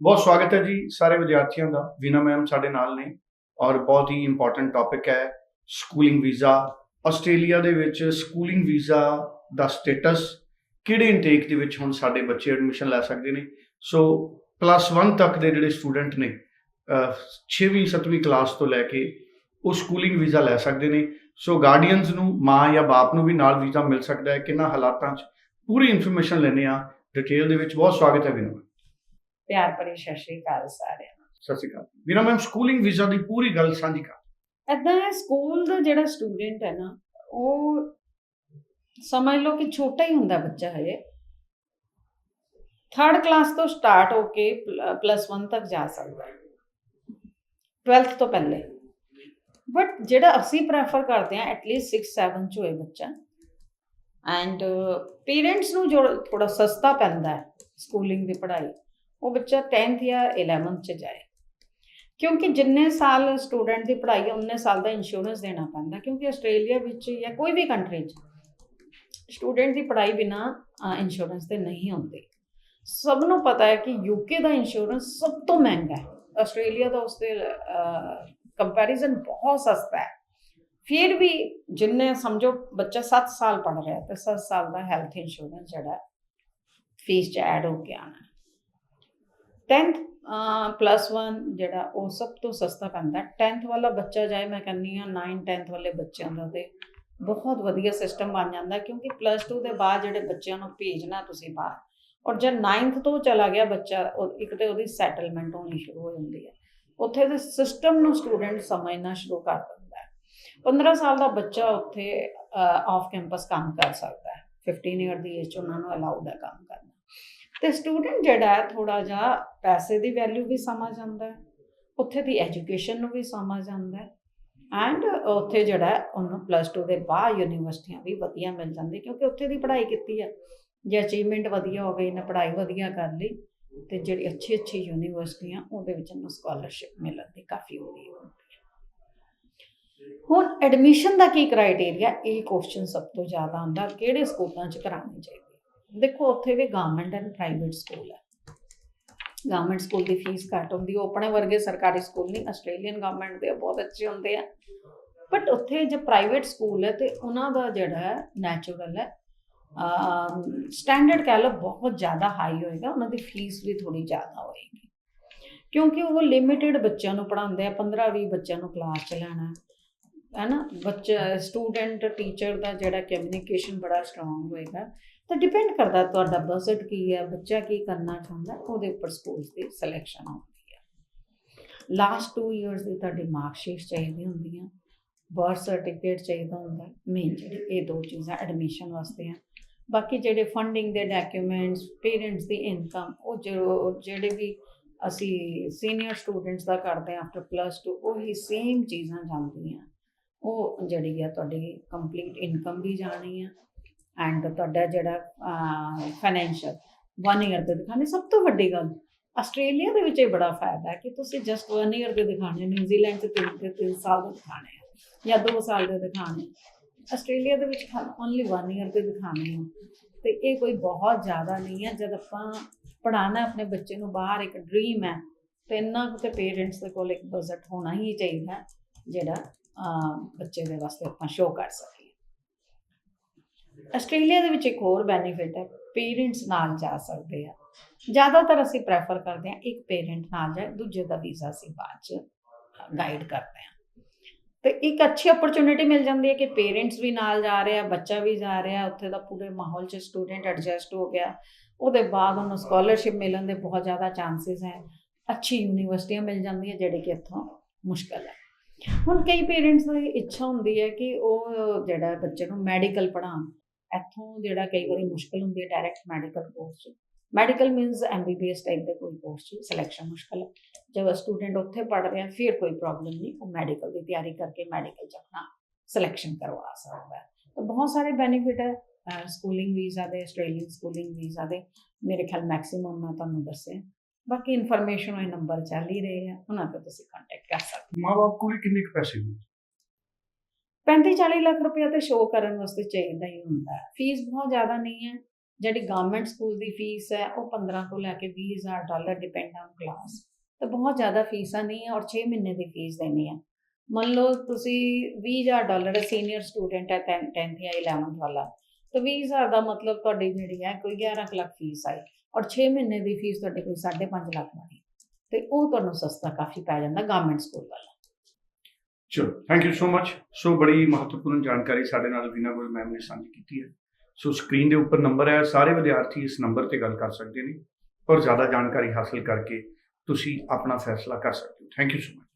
ਬਹੁਤ ਸਵਾਗਤ ਹੈ ਜੀ ਸਾਰੇ ਵਿਦਿਆਰਥੀਆਂ ਦਾ। ਵੀਨਾ ਮੈਮ ਸਾਡੇ ਨਾਲ ਨੇ ਔਰ ਬਹੁਤ ਹੀ ਇੰਪੋਰਟੈਂਟ ਟੌਪਿਕ ਹੈ ਸਕੂਲਿੰਗ ਵੀਜ਼ਾ ਆਸਟ੍ਰੇਲੀਆ ਦੇ ਵਿੱਚ ਸਕੂਲਿੰਗ ਵੀਜ਼ਾ ਦਾ ਸਟੇਟਸ ਕਿਹੜੇ ਇਨਟੇਕ ਦੇ ਵਿੱਚ ਹੁਣ ਸਾਡੇ ਬੱਚੇ ਐਡਮਿਸ਼ਨ ਲੈ ਸਕਦੇ ਨੇ? ਸੋ ਪਲੱਸ 1 ਤੱਕ ਦੇ ਜਿਹੜੇ ਸਟੂਡੈਂਟ ਨੇ 6ਵੀਂ 7ਵੀਂ ਕਲਾਸ ਤੋਂ ਲੈ ਕੇ ਉਹ ਸਕੂਲਿੰਗ ਵੀਜ਼ਾ ਲੈ ਸਕਦੇ ਨੇ। ਸੋ ਗਾਰਡੀਅਨਸ ਨੂੰ, ਮਾਂ ਜਾਂ ਬਾਪ ਨੂੰ ਵੀ ਨਾਲ ਵੀਜ਼ਾ ਮਿਲ ਸਕਦਾ ਹੈ। ਕਿੰਨਾ ਹਾਲਾਤਾਂ 'ਚ ਪੂਰੀ ਇਨਫੋਰਮੇਸ਼ਨ ਲੈਣੇ ਆ ਡਿਟੇਲ ਦੇ ਵਿੱਚ ਬਹੁਤ ਸਵਾਗਤ ਹੈ ਵੀਨਾ ਮੈਮ। ਪਿਆਰ ਭਰੀ ਸਤਿ ਸ਼੍ਰੀ ਅਕਾਲ ਸਾਰਿਆਂ ਨੂੰ। ਸਤਿ ਸ਼੍ਰੀ ਅਕਾਲ। ਵੀਰਾ ਮੈਮ ਸਕੂਲਿੰਗ ਵੀਜ਼ਾ ਦੀ ਪੂਰੀ ਗੱਲ ਸਾਂਝੀ ਕਰ। ਏਦਾਂ ਹੈ ਸਕੂਲ ਦਾ ਜਿਹੜਾ ਸਟੂਡੈਂਟ ਹੈ ਨਾ ਉਹ ਸਮਝ ਲਓ ਕਿ ਛੋਟਾ ਹੀ ਹੁੰਦਾ ਬੱਚਾ ਹਜੇ। ਥਰਡ ਕਲਾਸ ਤੋਂ ਸਟਾਰਟ ਹੋ ਕੇ ਪਲੱਸ 1 ਤੱਕ ਜਾ ਸਕਦਾ ਹੈ। 12th ਤੋਂ ਪਹਿਲੇ। ਬਟ ਜਿਹੜਾ ਅਸੀਂ ਪ੍ਰੈਫਰ ਕਰਦੇ ਹਾਂ ਐਟਲੀਸਟ 6 7 ਚ ਹੋਏ ਬੱਚਾ। ਐਂਡ ਪੇਰੈਂਟਸ ਨੂੰ ਜੋ ਥੋੜਾ ਸਸਤਾ ਪੈਂਦਾ ਹੈ ਸਕੂਲਿੰਗ ਦੀ ਪੜ੍ਹਾਈ। ਉਹ ਬੱਚਾ 10th ਜਾਂ 11th ਚ ਜਾਏ। ਕਿਉਂਕਿ ਜਿੰਨੇ ਸਾਲ ਸਟੂਡੈਂਟ ਦੀ ਪੜ੍ਹਾਈ ਹੈ ਉਨੇ ਸਾਲ ਦਾ ਇੰਸ਼ੋਰੈਂਸ ਦੇਣਾ ਪੈਂਦਾ, ਕਿਉਂਕਿ ਆਸਟ੍ਰੇਲੀਆ ਵਿੱਚ ਜਾਂ ਕੋਈ ਵੀ ਕੰਟਰੀ 'ਚ ਸਟੂਡੈਂਟ ਦੀ ਪੜ੍ਹਾਈ ਬਿਨਾ ਇੰਸ਼ੋਰੈਂਸ ਦੇ ਨਹੀਂ ਹੁੰਦੀ। ਸਭ ਨੂੰ ਪਤਾ ਹੈ ਕਿ ਯੂਕੇ ਦਾ ਇੰਸ਼ੋਰੈਂਸ ਸਭ ਤੋਂ ਮਹਿੰਗਾ ਹੈ। ਆਸਟ੍ਰੇਲੀਆ ਦਾ ਉਸ ਦੇ ਕੰਪੈਰੀਜ਼ਨ ਬਹੁਤ ਸਸਤਾ ਹੈ। ਫਿਰ ਵੀ ਜਿੰਨੇ ਸਮਝੋ ਬੱਚਾ 7 ਸਾਲ ਪੜ੍ਹ ਰਿਹਾ ਤੇ 7 ਸਾਲ ਦਾ ਹੈਲਥ ਇੰਸ਼ੋਰੈਂਸ ਜਿਹੜਾ ਫੀਸ 'ਚ ਐਡ ਹੋ ਕੇ ਆਣਾ 10th ਪਲੱਸ 1 ਜਿਹੜਾ ਉਹ ਸਭ ਤੋਂ ਸਸਤਾ ਪੈਂਦਾ 10th ਵਾਲਾ ਬੱਚਾ ਜਾਏ, ਮੈਂ ਕਹਿੰਨੀ ਆ 9 10th ਵਾਲੇ ਬੱਚਿਆਂ ਦਾ ਤੇ ਬਹੁਤ ਵਧੀਆ ਸਿਸਟਮ ਬਣ ਜਾਂਦਾ ਕਿਉਂਕਿ ਪਲੱਸ 2 ਦੇ ਬਾਅਦ ਜਿਹੜੇ ਬੱਚਿਆਂ ਨੂੰ ਭੇਜਣਾ ਤੁਸੀਂ ਬਾਹਰ। ਔਰ ਜੇ 9th ਤੋਂ ਚਲਾ ਗਿਆ ਬੱਚਾ, ਉਹ ਇੱਕ ਤੇ ਉਹਦੀ ਸੈਟਲਮੈਂਟ ਹੋਣੀ ਸ਼ੁਰੂ ਹੋ ਜਾਂਦੀ ਹੈ। ਉੱਥੇ ਦੇ ਸਿਸਟਮ ਨੂੰ ਸਟੂਡੈਂਟ ਸਮਝਣਾ ਸ਼ੁਰੂ ਕਰ ਦਿੰਦਾ ਹੈ। 15 ਸਾਲ ਦਾ ਬੱਚਾ ਉੱਥੇ ਆਫ ਕੈਂਪਸ ਕੰਮ ਕਰ ਸਕਦਾ ਹੈ। 15 ਇਅਰ ਦੀ ਏਜ 'ਚ ਉਹਨਾਂ ਨੂੰ ਅਲਾਉਡ ਹੈ ਕੰਮ ਕਰਨਾ। ਤੇ ਸਟੂਡੈਂਟ ਜਿਹੜਾ ਹੈ ਥੋੜਾ ਜਿਹਾ ਪੈਸੇ ਦੀ ਵੈਲਿਊ ਵੀ ਸਮਝ ਆਉਂਦਾ ਹੈ, ਉੱਥੇ ਦੀ ਐਜੂਕੇਸ਼ਨ ਨੂੰ ਵੀ ਸਮਝ ਆਉਂਦਾ ਹੈ ਐਂਡ ਉੱਥੇ ਜਿਹੜਾ ਉਹਨੂੰ ਪਲੱਸ 2 ਦੇ ਬਾਅਦ ਯੂਨੀਵਰਸਿਟੀਆਂ ਵੀ ਵਧੀਆ ਮਿਲ ਜਾਂਦੀ ਕਿਉਂਕਿ ਉੱਥੇ ਦੀ ਪੜ੍ਹਾਈ ਕੀਤੀ ਹੈ, ਜੇ ਅਚੀਵਮੈਂਟ ਵਧੀਆ ਹੋ ਗਈ ਨਾ ਪੜ੍ਹਾਈ ਵਧੀਆ ਕਰ ਲਈ ਤੇ ਜਿਹੜੀ ਅੱਛੀ ਅੱਛੀ ਯੂਨੀਵਰਸਿਟੀਆਂ ਉਹਦੇ ਵਿੱਚ ਨੂੰ ਸਕਾਲਰਸ਼ਿਪ ਮਿਲਣ ਦੀ ਕਾਫੀ ਹੁੰਦੀ ਹੈ। ਹੁਣ ਐਡਮਿਸ਼ਨ ਦਾ ਕੀ ਕ੍ਰਾਈਟੇਰੀਆ ਇਹ ਕੁਐਸਚਨ ਸਭ ਤੋਂ ਜ਼ਿਆਦਾ ਆਉਂਦਾ, ਕਿਹੜੇ ਸਕੂਲਾਂ 'ਚ ਕਰਾਉਣੀ ਚਾਹੀਦੀ ਦੇਖੋ, ਉੱਥੇ ਵੀ ਗਵਰਨਮੈਂਟ ਐਂਡ ਪ੍ਰਾਈਵੇਟ ਸਕੂਲ ਹੈ। ਗਵਰਨਮੈਂਟ ਸਕੂਲ ਦੀ ਫੀਸ ਘੱਟ ਹੁੰਦੀ, ਉਹ ਆਪਣੇ ਵਰਗੇ ਸਰਕਾਰੀ ਸਕੂਲ ਨਹੀਂ ਆਸਟ੍ਰੇਲੀਅਨ ਗਵਰਨਮੈਂਟ ਦੇ ਬਹੁਤ ਅੱਛੇ ਹੁੰਦੇ ਆ। ਬਟ ਉੱਥੇ ਜੇ ਪ੍ਰਾਈਵੇਟ ਸਕੂਲ ਹੈ ਤੇ ਉਹਨਾਂ ਦਾ ਜਿਹੜਾ ਨੈਚੁਰਲ ਹੈ। ਸਟੈਂਡਰਡ ਕਹਿ ਲਓ, ਬਹੁਤ ਜ਼ਿਆਦਾ ਹਾਈ ਹੋਏਗਾ, ਉਹਨਾਂ ਦੀ ਫੀਸ ਵੀ ਥੋੜੀ ਜ਼ਿਆਦਾ ਹੋਏਗੀ। ਕਿਉਂਕਿ ਉਹ ਲਿਮਿਟਿਡ ਬੱਚਿਆਂ ਨੂੰ ਪੜ੍ਹਾਉਂਦੇ ਆ 15 20 ਬੱਚਿਆਂ ਨੂੰ ਕਲਾਸ ਚ ਲੈਣਾ ਹੈ। ਨਾ ਬੱਚਾ ਸਟੂਡੈਂਟ ਟੀਚਰ ਦਾ ਜਿਹੜਾ ਕਮਿਊਨੀਕੇਸ਼ਨ ਬੜਾ ਸਟਰੋਂਗ ਹੋਏਗਾ। ਤਾਂ ਡਿਪੈਂਡ ਕਰਦਾ ਤੁਹਾਡਾ ਬਜਟ ਕੀ ਹੈ, ਬੱਚਾ ਕੀ ਕਰਨਾ ਚਾਹੁੰਦਾ, ਉਹਦੇ ਉੱਪਰ ਸਕੂਲਸ ਦੀ ਸਿਲੈਕਸ਼ਨ ਹੁੰਦੀ ਹੈ। ਲਾਸਟ 2 ਇਅਰਸ ਦੀ ਤੁਹਾਡੀ ਮਾਰਕ ਸ਼ੀਟ ਚਾਹੀਦੀ ਹੁੰਦੀਆਂ ਬਰਥ ਸਰਟੀਫਿਕੇਟ ਚਾਹੀਦਾ ਹੁੰਦਾ ਮੇਨ ਜਿਹੜੀ ਇਹ ਦੋ ਚੀਜ਼ਾਂ ਐਡਮਿਸ਼ਨ ਵਾਸਤੇ ਆ। ਬਾਕੀ ਜਿਹੜੇ ਫੰਡਿੰਗ ਦੇ ਡਾਕੂਮੈਂਟਸ ਪੇਰੈਂਟਸ ਦੀ ਇਨਕਮ ਉਹ ਜੋ ਜਿਹੜੇ ਵੀ ਅਸੀਂ ਸੀਨੀਅਰ ਸਟੂਡੈਂਟਸ ਦਾ ਕਰਦੇ ਆ ਆਫਟਰ ਪਲੱਸ 2 ਉਹੀ ਸੇਮ ਚੀਜ਼ਾਂ ਜਾਂਦੀਆਂ। ਉਹ ਜਿਹੜੀ ਆ ਤੁਹਾਡੀ ਕੰਪਲੀਟ ਇਨਕਮ ਵੀ ਜਾਣੀ ਆ ਐਂਡ ਤੁਹਾਡਾ ਜਿਹੜਾ ਫਾਈਨੈਂਸ਼ੀਅਲ 1 ਇਅਰ ਦੇ ਦਿਖਾਣੇ ਸਭ ਤੋਂ ਵੱਡੀ ਗੱਲ, ਆਸਟ੍ਰੇਲੀਆ ਦੇ ਵਿੱਚ ਇਹ ਬੜਾ ਫਾਇਦਾ ਹੈ ਕਿ ਤੁਸੀਂ ਜਸਟ 1 ਇਅਰ ਦੇ ਦਿਖਾਣੇ ਨਿਊਜ਼ੀਲੈਂਡ 'ਚ 3 3 ਸਾਲ ਦੇ ਦਿਖਾਣੇ ਆ, ਜਾਂ 2 ਸਾਲ ਦੇ ਦਿਖਾਣੇ ਆਸਟ੍ਰੇਲੀਆ ਦੇ ਵਿੱਚ ਓਨਲੀ 1 ਇਅਰ ਦੇ ਦਿਖਾਣੇ ਹੋ ਤੇ ਇਹ ਕੋਈ ਬਹੁਤ ਜ਼ਿਆਦਾ ਨਹੀਂ ਹੈ, ਜਦ ਆਪਾਂ ਪੜਾਣਾ ਆਪਣੇ ਬੱਚੇ ਨੂੰ ਬਾਹਰ ਇੱਕ ਡ੍ਰੀਮ ਹੈ, ਤੇ ਇੰਨਾ ਕੁ ਤੇ ਪੇਰੈਂਟਸ ਦੇ ਕੋਲ ਇੱਕ ਬਜਟ ਹੋਣਾ ਹੀ ਚਾਹੀਦਾ ਜਿਹੜਾ ਬੱਚੇ ਦੇ ਵਾਸਤੇ ਆਪਾਂ ਸ਼ੋਅ ਕਰ ਸਕੀਏ। ਆਸਟ੍ਰੇਲੀਆ ਦੇ ਵਿੱਚ ਇੱਕ ਹੋਰ ਬੈਨੀਫਿਟ ਹੈ ਪੇਰੈਂਟਸ ਨਾਲ ਜਾ ਸਕਦੇ ਆ। ਜ਼ਿਆਦਾਤਰ ਅਸੀਂ ਪ੍ਰੈਫਰ ਕਰਦੇ ਆ ਇੱਕ ਪੇਰੈਂਟ ਨਾਲ ਜਾਏ ਦੂਜੇ ਦਾ ਵੀਜ਼ਾ ਸੀ ਬਾਅਦ ਚ ਗਾਈਡ ਕਰਦੇ ਆ ਤੇ ਇੱਕ ਅੱਛੀ ਓਪਰਚ्युनिटी ਮਿਲ ਜਾਂਦੀ ਹੈ ਕਿ ਪੇਰੈਂਟਸ ਵੀ ਨਾਲ ਜਾ ਰਹੇ ਆ, ਬੱਚਾ ਵੀ ਜਾ ਰਿਹਾ, ਉੱਥੇ ਦਾ ਪੂਰੇ ਮਾਹੌਲ 'ਚ ਸਟੂਡੈਂਟ ਐਡਜਸਟ ਹੋ ਗਿਆ। ਉਹਦੇ ਬਾਅਦ ਉਹਨੂੰ ਸਕਾਲਰਸ਼ਿਪ ਮਿਲਣ ਦੇ ਬਹੁਤ ਜ਼ਿਆਦਾ ਚਾਂਸਸ ਹੈ। ਅੱਛੀ ਯੂਨੀਵਰਸਿਟੀਆਂ ਮਿਲ ਜਾਂਦੀਆਂ ਜਿਹੜੇ ਕਿ ਇੱਥੋਂ ਮੁਸ਼ਕਲ ਹੈ। ਹੁਣ ਕਈ ਪੇਰੈਂਟਸ ਦੀ ਇੱਛਾ ਹੁੰਦੀ ਹੈ ਕਿ ਉਹ ਜਿਹੜਾ ਬੱਚੇ ਨੂੰ ਮੈਡੀਕਲ ਪੜਾਉਣ ਇੱਥੋਂ ਜਿਹੜਾ ਕਈ ਵਾਰੀ ਮੁਸ਼ਕਲ ਹੁੰਦੀ ਹੈ direct medical course medical means MBBS type ਦੇ ਕੋਈ ਕੋਰਸ ਚ ਸਿਲੈਕਸ਼ਨ ਮੁਸ਼ਕਲ ਹੈ ਜਦ ਸਟੂਡੈਂਟ ਉੱਥੇ ਪੜ ਰਿਹਾ, ਫਿਰ ਕੋਈ ਪ੍ਰੋਬਲਮ ਨਹੀਂ, ਉਹ ਮੈਡੀਕਲ ਦੀ ਤਿਆਰੀ ਕਰਕੇ ਮੈਡੀਕਲ ਚ ਆਪਣਾ ਸਿਲੈਕਸ਼ਨ ਕਰਵਾ ਸਕਦਾ ਹੈ। ਤਾਂ ਬਹੁਤ ਸਾਰੇ ਬੈਨੀਫਿਟ ਹੈ ਸਕੂਲਿੰਗ ਵੀਜ਼ਾ ਦੇ ਆਸਟ੍ਰੇਲੀਅਨ ਸਕੂਲਿੰਗ ਵੀਜ਼ਾ ਦੇ। ਮੇਰੇ ਖਿਆਲ ਮੈਕਸਿਮਮ ਮੈਂ ਤੁਹਾਨੂੰ ਦੱਸੇ ਬਾਕੀ ਇਨਫੋਰਮੇਸ਼ਨ ਉਹ ਨੰਬਰ ਚੱਲ ਹੀ ਰਹੇ ਆ, ਉਹਨਾਂ ਤੇ ਤੁਸੀਂ ਕੰਟੈਕਟ ਕਰ ਸਕਦੇ ਮਾਂ-ਬਾਪ ਕੋਲ ਕਿੰਨੇ ਕੁ ਪੈਸੇ ਨੇ 35 40 ਲੱਖ ਰੁਪਏ ਤੇ ਸ਼ੋਅ ਕਰਨ ਵਾਸਤੇ ਚਾਹੀਦਾ ਹੀ ਹੁੰਦਾ ਫੀਸ ਬਹੁਤ ਜ਼ਿਆਦਾ ਨਹੀਂ ਹੈ। ਜਿਹੜੀ ਗਵਰਨਮੈਂਟ ਸਕੂਲ ਦੀ ਫੀਸ ਹੈ, ਉਹ 15 ਤੋਂ ਲੈ ਕੇ 20000 ਡਾਲਰ ਡਿਪੈਂਡ ਔਨ ਕਲਾਸ ਤੇ ਬਹੁਤ ਜ਼ਿਆਦਾ ਫੀਸਾਂ ਨਹੀਂ ਹੈ ਔਰ 6 ਮਹੀਨੇ ਦੀ ਫੀਸ ਦੇਣੀ ਹੈ। ਮੰਨ ਲਓ ਤੁਸੀਂ 20000 ਡਾਲਰ ਸੀਨੀਅਰ ਸਟੂਡੈਂਟ ਹੈ 10th ਜਾਂ 11th ਵਾਲਾ। ਤਾਂ 20000 ਦਾ ਮਤਲਬ ਤੁਹਾਡੀ ਜਿਹੜੀ ਹੈ, ਕੋਈ 11 ਕੁ ਲੱਖ ਫੀਸ ਆਈ ਔਰ 6 ਮਹੀਨੇ ਦੀ ਫੀਸ ਤੁਹਾਡੇ ਕੋਈ 5.5 ਲੱਖ ਬਣੀ ਤੇ ਉਹ ਤੁਹਾਨੂੰ ਸਸਤਾ ਕਾਫੀ ਪੈ ਜਾਂਦਾ ਗਵਰਨਮੈਂਟ ਸਕੂਲ ਵਾਲਾ। ਚਲੋ ਥੈਂਕ ਯੂ ਸੋ ਮੱਚ ਸੋ ਬੜੀ ਮਹੱਤਵਪੂਰਨ ਜਾਣਕਾਰੀ ਸਾਡੇ ਨਾਲ ਵੀਨਾ ਗੋਇਲ ਮੈਮ ਨੇ ਸਾਂਝੀ ਕੀਤੀ ਹੈ। ਸੋ ਸਕਰੀਨ ਦੇ ਉੱਪਰ ਨੰਬਰ ਹੈ, ਸਾਰੇ ਵਿਦਿਆਰਥੀ ਇਸ ਨੰਬਰ ਤੇ ਗੱਲ ਕਰ ਸਕਦੇ ਨੇ, ਔਰ ਜ਼ਿਆਦਾ ਜਾਣਕਾਰੀ ਹਾਸਲ ਕਰਕੇ ਤੁਸੀਂ ਆਪਣਾ ਫੈਸਲਾ ਕਰ ਸਕਦੇ ਹੋ। Thank you so much